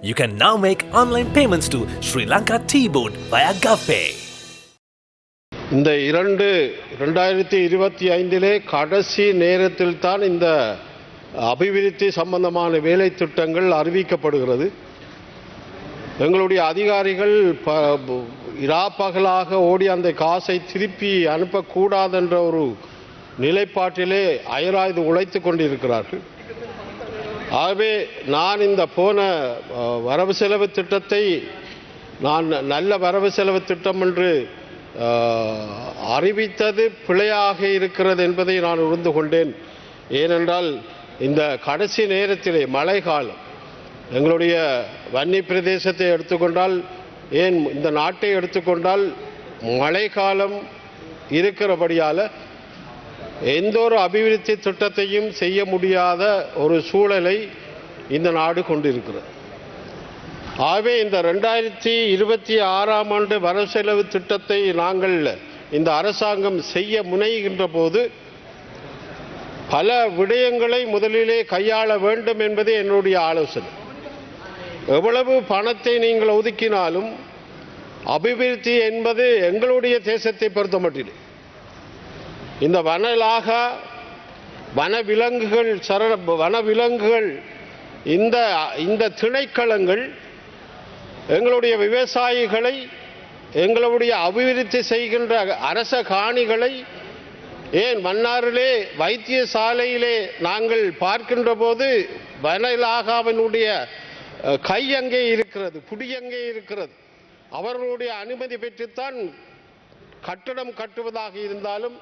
You can now make online payments to Sri Lanka Tea Board via GovPay. இந்த இரண்டு ரெண்டாயிரத்தி இருபத்தி ஐந்திலே கடைசி நேரத்தில் தான் இந்த அபிவிருத்தி சம்பந்தமான வேலை திட்டங்கள் அறிவிக்கப்படுகிறது எங்களுடைய அதிகாரிகள் ப இராப்பகலாக ஓடி அந்த காசை திருப்பி அனுப்பக்கூடாதென்ற ஒரு நிலைப்பாட்டிலே அயராய்து உழைத்து கொண்டிருக்கிறார்கள் ஆகவே நான் இந்த போன வரவு செலவு திட்டத்தை நான் நல்ல வரவு செலவு திட்டம் என்று அறிவித்தது பிழையாக இருக்கிறது என்பதை நான் உணர்ந்து கொண்டேன். ஏனென்றால் இந்த கடைசி நேரத்திலே மழை காலம் எங்களுடைய வன்னி பிரதேசத்தை எடுத்துக்கொண்டால் ஏன் இந்த நாட்டை எடுத்துக்கொண்டால் மழை காலம் இருக்கிறபடியால் எந்த ஒரு அபிவிருத்தி திட்டத்தையும் செய்ய முடியாத ஒரு சூழலை இந்த நாடு கொண்டிருக்கிறது. ஆகவே இந்த ரெண்டாயிரத்தி இருபத்தி ஆறாம் ஆண்டு வரவு செலவு திட்டத்தை நாங்கள் இந்த அரசாங்கம் செய்ய முனைகின்ற போது பல விடயங்களை முதலிலே கையாள வேண்டும் என்பதே என்னுடைய ஆலோசனை. எவ்வளவு பணத்தை நீங்கள் ஒதுக்கினாலும் அபிவிருத்தி என்பது எங்களுடைய தேசத்தை பொறுத்த மட்டிலே இந்த வனலாக வனவிலங்குகள் சரண வனவிலங்குகள் இந்த இந்த திணைக்களங்கள் எங்களுடைய விவசாயிகளை எங்களுடைய அபிவிருத்தி செய்கின்ற அரச காணிகளை ஏன் மன்னாரிலே வைத்தியசாலையிலே நாங்கள் பார்க்கின்ற போது வனலாகாவினுடைய கை அங்கே இருக்கிறது புடி அங்கே இருக்கிறது. அவர்களுடைய அனுமதி பெற்றுத்தான் கட்டடம் கட்டுவதாக இருந்தாலும்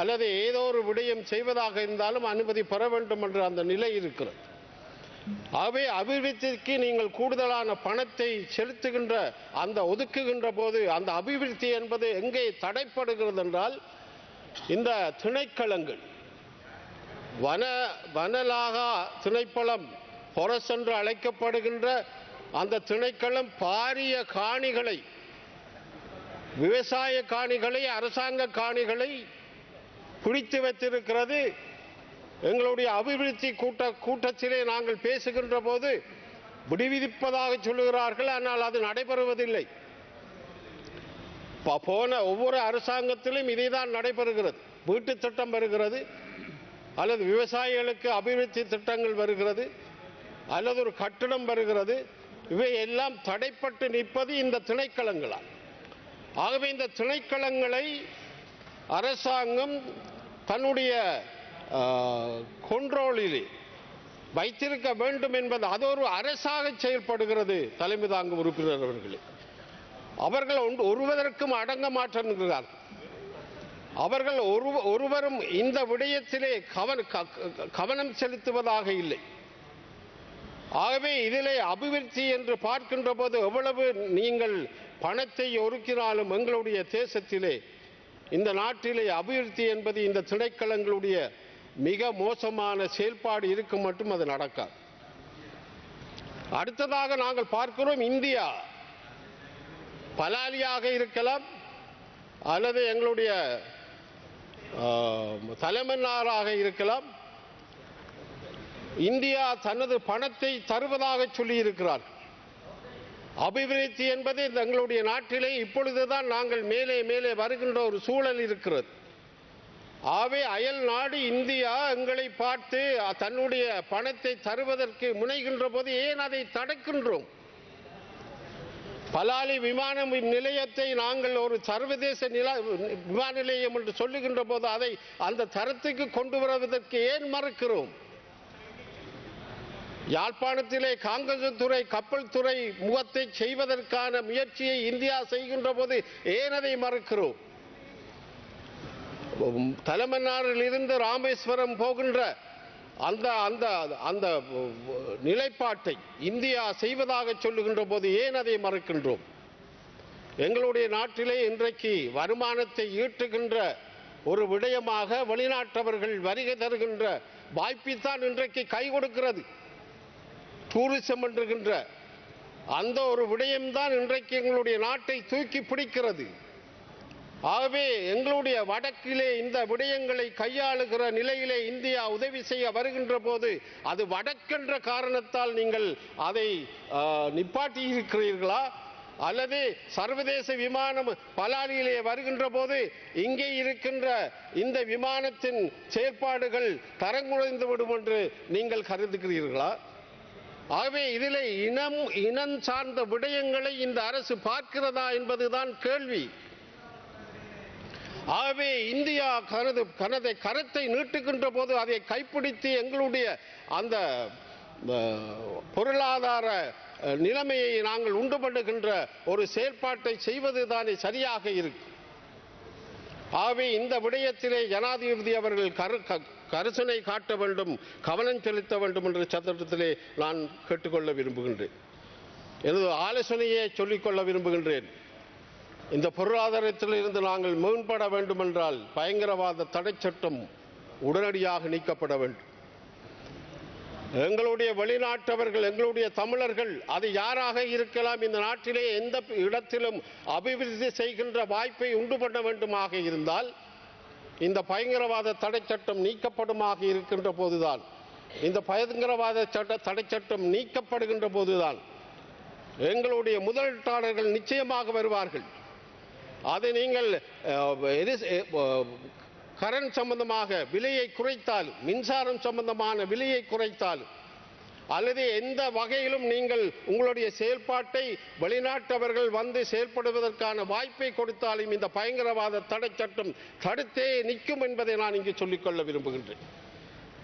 அல்லது ஏதோ ஒரு விடயம் செய்வதாக இருந்தாலும் அனுமதி பெற வேண்டும் என்ற அந்த நிலை இருக்கிறது. அவை அபிவிருத்திக்கு நீங்கள் கூடுதலான பணத்தை செலுத்துகின்ற அந்த ஒதுக்குகின்ற போது அந்த அபிவிருத்தி என்பது எங்கே தடைப்படுகிறது என்றால் இந்த திணைக்களங்கள் வன வனலாகா திணைப்பளம் பொரஸ் என்று அழைக்கப்படுகின்ற அந்த திணைக்களம் பாரிய காணிகளை விவசாய காணிகளை அரசாங்க காணிகளை பிடித்து வைத்திருக்கிறது. எங்களுடைய அபிவிருத்தி கூட்ட கூட்டத்திலே நாங்கள் பேசுகின்ற போது விடுவிப்பதாக சொல்லுகிறார்கள். ஆனால் அது நடைபெறுவதில்லை. ப- போன ஒவ்வொரு அரசாங்கத்திலும் இதைதான் நடைபெறுகிறது. வீட்டு திட்டம் வருகிறது. அல்லது விவசாயிகளுக்கு அபிவிருத்தி திட்டங்கள் வருகிறது. அல்லது ஒரு கட்டிடம் வருகிறது. இவை எல்லாம் தடைப்பட்டு நிற்பது இந்த திணைக்களங்களால். ஆகவே இந்த திணைக்களங்களை அரசாங்கம் தன்னுடைய கொண்ட்ரோலிலே வைத்திருக்க வேண்டும் என்பது அது ஒரு அரசாக செயல்படுகிறது தலைமை தாங்கும் உறுப்பினர் அவர்களே. அவர்கள் ஒன்று- ஒருவதற்கும் அடங்க மாட்டேன்கிறார்கள் அவர்கள் ஒரு ஒருவரும் இந்த விடயத்திலே கவன க- கவனம் செலுத்துவதாக இல்லை. ஆகவே இதிலே அபிவிருத்தி என்று பார்க்கின்ற போது எவ்வளவு நீங்கள் பணத்தை ஒருக்கினாலும் எங்களுடைய தேசத்திலே இந்த நாட்டிலே அபிவிருத்தி என்பது இந்த திணைக்களங்களுடைய மிக மோசமான செயல்பாடு இருக்கும் மட்டும் அது நடக்காது. அடுத்ததாக நாங்கள் பார்க்கிறோம் இந்தியா. பலாலியாக இருக்கலாம் அல்லது எங்களுடைய தலைமன்னாராக இருக்கலாம். இந்தியா தனது பணத்தை தருவதாக சொல்லி இருக்கிறார் அபிவிருத்தி என்பது எங்களுடைய நாட்டிலே இப்பொழுதுதான் நாங்கள் மேலே மேலே வருகின்ற ஒரு சூழல் இருக்கிறது. ஆகவே அயல் நாடு இந்தியா எங்களை பார்த்து தன்னுடைய பணத்தை தருவதற்கு முனைகின்ற போது ஏன் அதை தடுக்கின்றோம்? பலாலி விமான நிலையத்தை நாங்கள் ஒரு சர்வதேச நில விமான நிலையம் என்று சொல்லுகின்ற போது அதை அந்த தரத்துக்கு கொண்டு வருவதற்கு ஏன் மறுக்கிறோம்? யாழ்ப்பாணத்திலே காங்கசத்துறை கப்பல் துறை முகத்தை செய்வதற்கான முயற்சியை இந்தியா செய்கின்ற போது ஏன் அதை மறுக்கிறோம்? தலைமன்னாரில் இருந்து ராமேஸ்வரம் போகின்ற அந்த அந்த அந்த நிலைப்பாட்டை இந்தியா செய்வதாக சொல்லுகின்ற போது ஏன் அதை மறுக்கின்றோம்? எங்களுடைய நாட்டிலே இன்றைக்கு வருமானத்தை ஈட்டுகின்ற ஒரு விடயமாக வெளிநாட்டவர்கள் வருகை தருகின்ற வாய்ப்பைத்தான் இன்றைக்கு கை கொடுக்கிறது. டூரிசம் என்றுகின்ற அந்த ஒரு விடயம்தான் இன்றைக்கு எங்களுடைய நாட்டை தூக்கி பிடிக்கிறது. ஆகவே எங்களுடைய வடக்கிலே இந்த விடயங்களை கையாளுகிற நிலையிலே இந்தியா உதவி செய்ய வருகின்ற போது அது வடக்கென்ற காரணத்தால் நீங்கள் அதை நிப்பாட்டியிருக்கிறீர்களா? அல்லது சர்வதேச விமானம் பலாலியிலே வருகின்ற போது இங்கே இருக்கின்ற இந்த விமானத்தின் செயற்பாடுகள் தரங்குறைந்து விடும் என்று நீங்கள் கருதுகிறீர்களா? ஆகவே இதில் இனம் இனம் சார்ந்த விடயங்களை இந்த அரசு பார்க்கிறதா என்பதுதான் கேள்வி. ஆகவே இந்தியா கருது கனதை கரத்தை நீட்டுகின்ற போது அதை கைப்பிடித்து எங்களுடைய அந்த பொருளாதார நிலைமையை நாங்கள் உண்டு பண்ணுகின்ற ஒரு செயற்பாட்டை செய்வது தானே சரியாக இருக்கு. ஆகவே இந்த விடயத்திலே ஜனாதிபதி அவர்கள் கரு க- கரிசனை காட்ட வேண்டும் கவனம் செலுத்த வேண்டும் என்ற சந்தர்ப்பத்திலே நான் கேட்டுக்கொள்ள விரும்புகின்றேன். எனது ஆலோசனையை சொல்லிக்கொள்ள விரும்புகின்றேன். இந்த பொருளாதாரத்தில் இருந்து நாங்கள் மேம்பட வேண்டுமென்றால் பயங்கரவாத தடை சட்டம் உடனடியாக நீக்கப்பட வேண்டும். எங்களுடைய வெளிநாட்டவர்கள் எங்களுடைய தமிழர்கள் அது யாராக இருக்கலாம் இந்த நாட்டிலே எந்த இடத்திலும் அபிவிருத்தி செய்கின்ற வாய்ப்பை உண்டு பண்ண வேண்டுமாக இருந்தால் இந்த பயங்கரவாத தடை சட்டம் நீக்கப்படுமாக இருக்கின்ற போதுதான் இந்த பயங்கரவாத சட்ட தடை சட்டம் நீக்கப்படுகின்ற போதுதான் எங்களுடைய முதலீட்டாளர்கள் நிச்சயமாக வருவார்கள். அதை நீங்கள் கரண்ட் சம்பந்தமாக விலையை குறைத்தால் மின்சாரம் சம்பந்தமான விலையை குறைத்தால் அல்லது எந்த வகையிலும் நீங்கள் உங்களுடைய செயல்பாட்டை வெளிநாட்டவர்கள் வந்து செயல்படுவதற்கான வாய்ப்பை கொடுத்தாலும் இந்த பயங்கரவாத தடை சட்டம் தடுத்தே நிற்கும் என்பதை நான் இங்கு சொல்லிக்கொள்ள விரும்புகின்றேன்.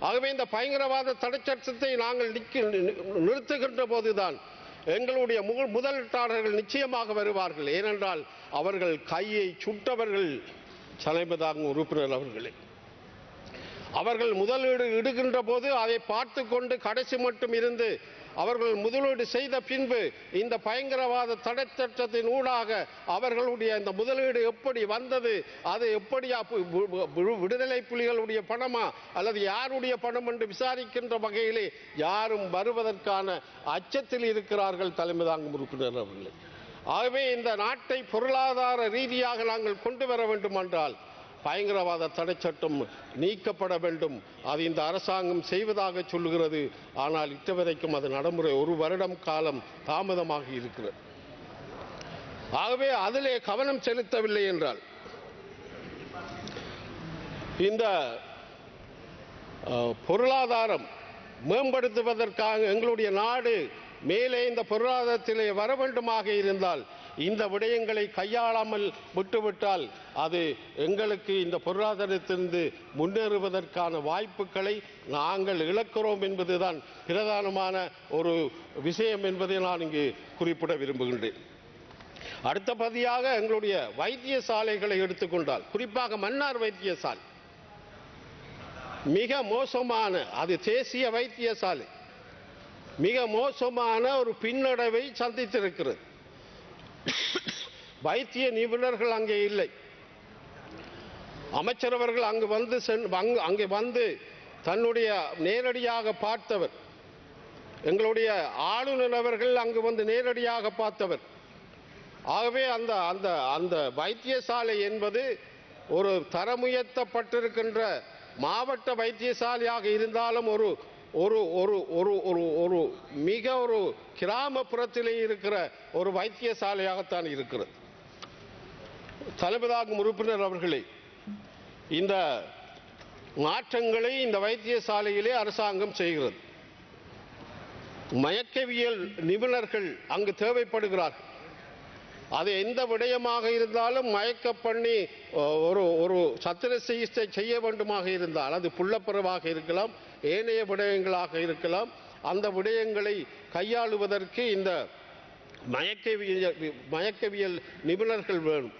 ஆகவே இந்த பயங்கரவாத தடை சட்டத்தை நாங்கள் நிறுத்துகின்ற போதுதான் எங்களுடைய மு- முதலீட்டாளர்கள் நிச்சயமாக வருவார்கள். ஏனென்றால் அவர்கள் கையை சுட்டவர்கள் தலைமைதாங்கும் உறுப்பினர் அவர்களே. அவர்கள் முதலீடு இடுகின்ற போது அதை பார்த்து கொண்டு கடைசி மட்டும் இருந்து அவர்கள் முதலீடு செய்த பின்பு இந்த பயங்கரவாத தடை சட்டத்தின் ஊடாக அவர்களுடைய இந்த முதலீடு எப்படி வந்தது அது எப்படியா விடுதலை புலிகளுடைய பணமா அல்லது யாருடைய பணம் என்று விசாரிக்கின்ற வகையிலே யாரும் வருவதற்கான அச்சத்தில் இருக்கிறார்கள் தலைமை தாங்கும் உறுப்பினர் அவர்களே. ஆகவே இந்த நாட்டை பொருளாதார ரீதியாக நாங்கள் கொண்டு வர வேண்டுமென்றால் பயங்கரவாத தடை சட்டம் நீக்கப்பட வேண்டும். அது இந்த அரசாங்கம் செய்வதாக சொல்லுகிறது. ஆனால் இட்டவரைக்கும் அது நடைமுறை ஒரு வருடம் காலம் தாமதமாக இருக்கிறது. ஆகவே அதிலே கவனம் செலுத்தவில்லை என்றால் இந்த பொருளாதாரம் மேம்படுத்துவதற்காக எங்களுடைய நாடு மேலே இந்த பொருளாதாரத்திலே வர வேண்டுமாக இருந்தால் இந்த விடயங்களை கையாளாமல் விட்டுவிட்டால் அது எங்களுக்கு இந்த பொருளாதாரத்திலிருந்து முன்னேறுவதற்கான வாய்ப்புகளை நாங்கள் இழக்கிறோம் என்பதுதான் பிரதானமான ஒரு விஷயம் என்பதை நான் இங்கு குறிப்பிட விரும்புகின்றேன். அடுத்தபடியாக எங்களுடைய வைத்தியசாலைகளை எடுத்துக்கொண்டால் குறிப்பாக மன்னார் வைத்தியசாலை. மிக மோசமான அது தேசிய வைத்தியசாலை. மிக மோசமான ஒரு பின்னடைவை சந்தித்திருக்கிறது. வைத்திய நிபுணர்கள் அங்கே இல்லை. அமைச்சர் அவர்கள் அங்கு வந்து சென் அங்கே வந்து தன்னுடைய நேரடியாக பார்த்தவர். எங்களுடைய ஆளுநர் அவர்கள் அங்கு வந்து நேரடியாக பார்த்தவர். ஆகவே அந்த அந்த அந்த வைத்தியசாலை என்பது ஒரு தரமுயர்த்தப்பட்டிருக்கின்ற மாவட்ட வைத்தியசாலையாக இருந்தாலும் ஒரு ஒரு ஒரு ஒரு ஒரு ஒரு மிக ஒரு கிராமப்புறத்திலே இருக்கிற ஒரு வைத்தியசாலையாகத்தான் இருக்கிறது. தலைமைதாகும் உறுப்பினர் அவர்களே இந்த மாற்றங்களை இந்த வைத்தியசாலையிலே அரசாங்கம் செய்கிறது. மயக்கவியல் நிபுணர்கள் அங்கு தேவைப்படுகிறார்கள். அது எந்த விடயமாக இருந்தாலும் மயக்க பண்ணி ஒரு ஒரு சத்திர சிகிச்சை செய்ய வேண்டுமாக இருந்தால் அது புள்ளப்பருவாக இருக்கலாம் ஏனைய விடயங்களாக இருக்கலாம் அந்த விடயங்களை கையாளுவதற்கு இந்த மயக்கவியல் மயக்கவியல் நிபுணர்கள் வேணும்.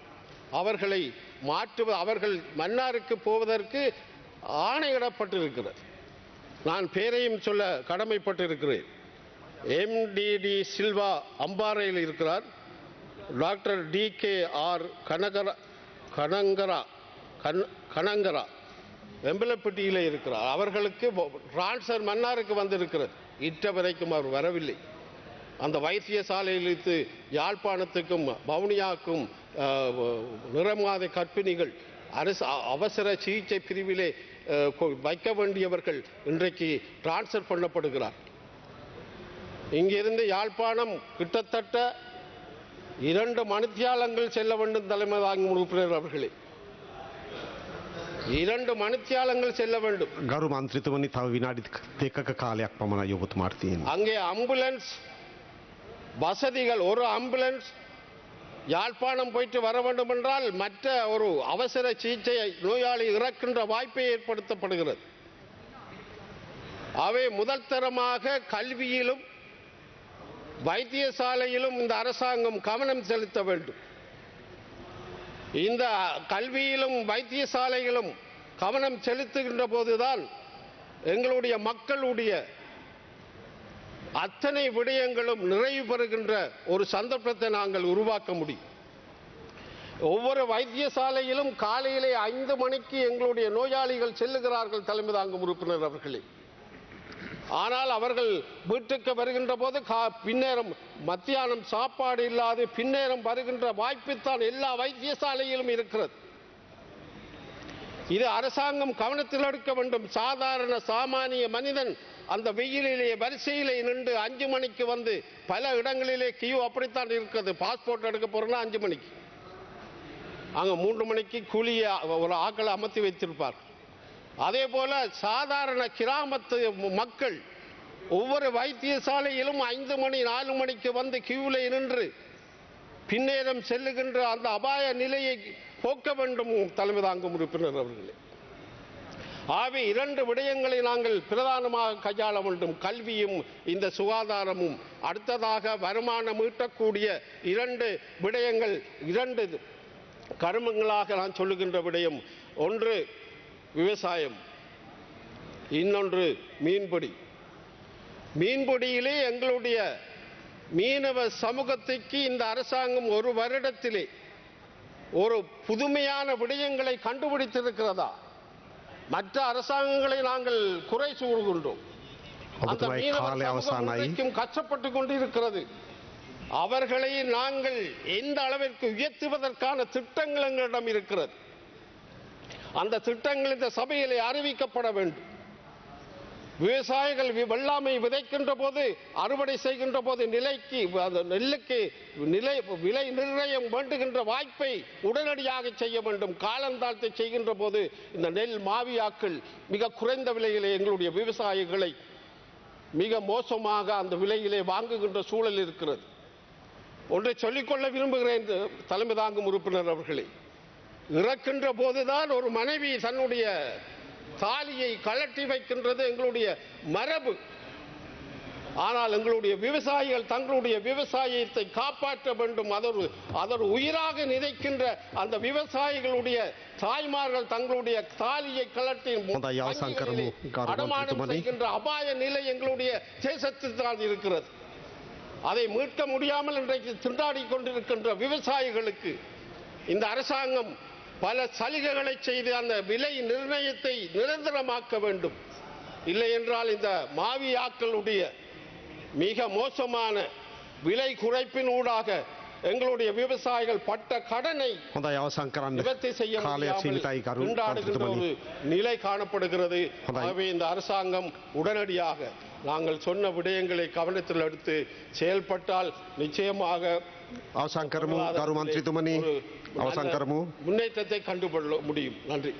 அவர்களை மாற்றுவ அவர்கள் மன்னாருக்கு போவதற்கு ஆணையிடப்பட்டிருக்கிறது. நான் பேரையும் சொல்ல கடமைப்பட்டிருக்கிறேன். எம்டிடி சில்வா அம்பாறையில் இருக்கிறார். Doctor D K R Kanakara Kanangara கன் கனங்கரா வெம்பலப்பட்டியில் இருக்கிறார். அவர்களுக்கு டிரான்ஸ்ஃபர் மன்னாருக்கு வந்திருக்கிறது. இற்ற வரைக்கும் அவர் வரவில்லை. அந்த வைத்தியசாலையிலிருந்து யாழ்ப்பாணத்துக்கும் வவுனியாவுக்கும் நிறமாத கற்பிணிகள் அரசு அவசர சிகிச்சை பிரிவிலே கொ- வைக்க வேண்டியவர்கள் இன்றைக்கு டிரான்ஸ்ஃபர் பண்ணப்படுகிறார். இங்கிருந்து யாழ்ப்பாணம் கிட்டத்தட்ட இரண்டு மணித்தியாலங்கள் செல்ல வேண்டும் தலைமை தாங்கும் உறுப்பினர் அவர்களே இரண்டு மணித்தியாலங்கள் செல்ல வேண்டும் ගරු මන්ත්‍රතුමනි තව විනාඩි දෙකක කාලයක් පමණ යොබතුමාට තියෙන. அங்கே ஆம்புலன்ஸ் வசதிகள் ஒரு ஆம்புலன்ஸ் யாழ்ப்பாணம் போயிட்டு வர வேண்டும் என்றால் மற்ற ஒரு அவசர சிகிச்சை நோயாளி இறக்கின்ற வாய்ப்பை ஏற்படுத்தப்படுகிறது அவை முதல் தரமாக கல்வியிலும் வைத்தியசாலையிலும் இந்த அரசாங்கம் கவனம் செலுத்த வேண்டும். இந்த கல்வியிலும் வைத்தியசாலையிலும் கவனம் செலுத்துகின்ற போதுதான் எங்களுடைய மக்களுடைய அத்தனை விடயங்களும் நிறைவு பெறுகின்ற ஒரு சந்தர்ப்பத்தை நாங்கள் உருவாக்க முடியும். ஒவ்வொரு வைத்தியசாலையிலும் காலையிலே ஐந்து மணிக்கு எங்களுடைய நோயாளிகள் செல்லுகிறார்கள் தலைமை தாங்கும் உறுப்பினர் அவர்களே. ஆனால் அவர்கள் வீட்டுக்கு வருகின்ற போது கா- பின்னேரம் மத்தியானம் சாப்பாடு இல்லாது பின்னேரம் வருகின்ற வாய்ப்புத்தான் எல்லா வைத்தியசாலையிலும் இருக்கிறது. இது அரசாங்கம் கவனத்தில் எடுக்க வேண்டும். சாதாரண சாமானிய மனிதன் அந்த வெயிலிலே வரிசையிலே நின்று அஞ்சு மணிக்கு வந்து பல இடங்களிலே கியூ அப்படித்தான் இருக்கிறது பாஸ்போர்ட் எடுக்க போறோம்னா அஞ்சு மணிக்கு. அங்கே மூன்று மணிக்கு கூலியை ஒரு ஆக்களை அமர்த்தி வைத்திருப்பார். அதே போல சாதாரண கிராமத்து மக்கள் ஒவ்வொரு வைத்தியசாலையிலும் ஐந்து மணி நாலு மணிக்கு வந்து கியூவில் நின்று பின்னேறம் செல்லுகின்ற அந்த அபாய நிலையை போக்க வேண்டும் தலைமை தாங்கும் உறுப்பினர் அவர்களே. ஆகவே இரண்டு விடயங்களை நாங்கள் பிரதானமாக கையாள வேண்டும். கல்வியும் இந்த சுகாதாரமும். அடுத்ததாக வருமானம் ஈட்டக்கூடிய இரண்டு விடயங்கள் இரண்டு கருமங்களாக நான் சொல்லுகின்ற விடயம். ஒன்று விவசாயம். இன்னொன்று மீன்பிடி. மீன்பிடியிலே எங்களுடைய மீனவ சமூகத்திற்கு இந்த அரசாங்கம் ஒரு வருடத்திலே ஒரு புதுமையான விடயங்களை கண்டுபிடித்திருக்கிறதா? மற்ற அரசாங்கங்களை நாங்கள் குறை கூறுகின்றோம் அந்த மீனவ கஷ்டப்பட்டு கொண்டு இருக்கிறது அவர்களை நாங்கள் எந்த அளவிற்கு உயர்த்துவதற்கான திட்டங்கள் எங்களிடம் இருக்கிறது? அந்த திட்டங்கள் இந்த சபையிலே அறிவிக்கப்பட வேண்டும். விவசாயிகள் வெள்ளாமை விதைக்கின்ற போது அறுவடை செய்கின்ற போது நிலைக்கு அந்த நெல்லுக்கு நிலை விலை நிர்ணயம் வேண்டுகின்ற வாய்ப்பை உடனடியாக செய்ய வேண்டும். காலந்தாழ்த்தை செய்கின்ற போது இந்த நெல் மாவியாக்கள் மிக குறைந்த விலையிலே எங்களுடைய விவசாயிகளை மிக மோசமாக அந்த விலையிலே வாங்குகின்ற சூழல் இருக்கிறது. ஒன்றை சொல்லிக்கொள்ள விரும்புகிறேன் தலைமை தாங்கும் உறுப்பினர் அவர்களே. இறக்கின்ற போதுதான் ஒரு மனைவி தன்னுடைய தாலியை கலட்டி வைக்கின்றது எங்களுடைய மரபு. ஆனால் எங்களுடைய விவசாயிகள் தங்களுடைய விவசாயத்தை காப்பாற்ற வேண்டும். அதொரு அதொரு உயிராக நினைக்கின்ற அந்த விவசாயிகளுடைய தாய்மார்கள் தங்களுடைய தாலியை கலட்டி அடமானம் செய்கின்ற அபாய நிலை எங்களுடைய தேசத்தில் இருக்கிறது. அதை மீட்க முடியாமல் இன்றைக்கு திண்டாடி கொண்டிருக்கின்ற விவசாயிகளுக்கு இந்த அரசாங்கம் பல சலுகைகளை செய்து அந்த விலை நிர்ணயத்தை நிரந்தரமாக்க வேண்டும். இல்லை என்றால் இந்த மாவியாக்களுடைய மிக மோசமான விலை குறைப்பின் ஊடாக எங்களுடைய விவசாயிகள் பட்ட கடனை හොඳයි අවසං කරන්න நிவர்த்தி செய்ய කාලය முடியாமல் සීමිතයි කරු திண்டாடுகின்ற ஒரு මන්ත්‍රතුමනි. நிலை காணப்படுகிறது அதான். ஆகவே இந்த அரசாங்கம் உடனடியாக நாங்கள் சொன்ன விடயங்களை கவனத்தில் எடுத்து செயல்பட்டால் நிச்சயமாக අවසං කරමු ගරු මන්ත්‍රතුමනි ஒரு අවසං நல்ல කරමු முன்னேற்றத்தை கண்டுகொள்ள முடியும் நன்றி